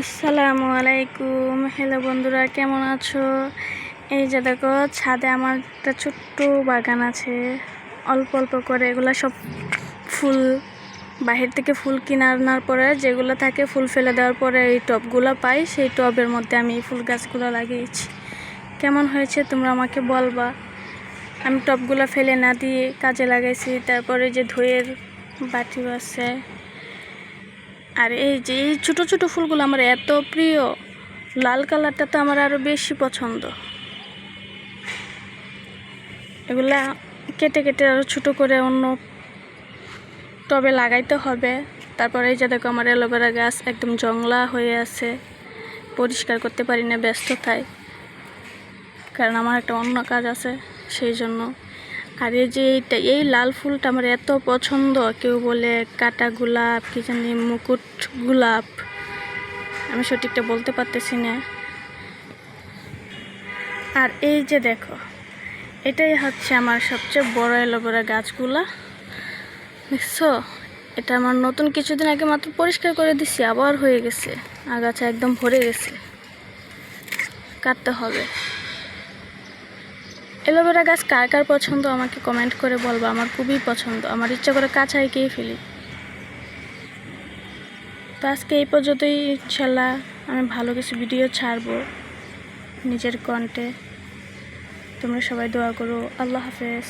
আসসালামু আলাইকুম। হ্যালো বন্ধুরা, কেমন আছো? এই যে দেখো, ছাদে আমার একটা ছোট্ট বাগান আছে। অল্প অল্প করে এগুলো সব ফুল, বাহির থেকে ফুল কিনে আনার পরে যেগুলো থাকে ফুল ফেলে দেওয়ার পরে এই টবগুলো পাই, সেই টবের মধ্যে আমি ফুল গাছগুলো লাগিয়েছি। কেমন হয়েছে তোমরা আমাকে বলবা। আমি টবগুলো ফেলে না দিয়ে কাজে লাগাইছি, তারপরে যে ধুয়ের বাটিও আছে আর এই যে এই ছোটো ছোটো ফুলগুলো আমার এত প্রিয়, লাল কালারটা তো আমার আরও বেশি পছন্দ। এগুলা কেটে কেটে আরও ছোটো করে অন্য টবে লাগাইতে হবে। তারপরে এই যে দেখো আমার অ্যালোভেরা গাছ একদম জংলা হয়ে আছে, পরিষ্কার করতে পারি না ব্যস্ত ব্যস্ততায়, কারণ আমার একটা অন্য কাজ আছে, সেই জন্য আর এই যে এইটা এই লাল ফুলটা আমার এত পছন্দ। কেউ বলে কাটা গোলাপ, কি জানি, মুকুট গোলাপ। আমি সঠিকটা বলতে পারতেছি না। আর এই যে দেখো, এটাই হচ্ছে আমার সবচেয়ে বড় অ্যালোভেরা গাছগুলা। দেখছ? এটা আমার নতুন কিছুদিন আগে মাত্র পরিষ্কার করে দিছি, আবার হয়ে গেছে। আগাছা একদম ভরে গেছে। কাটতে হবে। অ্যালোভেরা গাছ কার কার পছন্দ আমাকে কমেন্ট করে বলব, আমার খুবই পছন্দ। আমার ইচ্ছা করে কাছায় কে ফেলি। তো আজকে এই পর্যন্তই, ইনশাল্লাহ আমি ভালো কিছু ভিডিও ছাড়বো নিজের কণ্ঠে তোমরা সবাই দোয়া করো। আল্লাহ হাফেজ।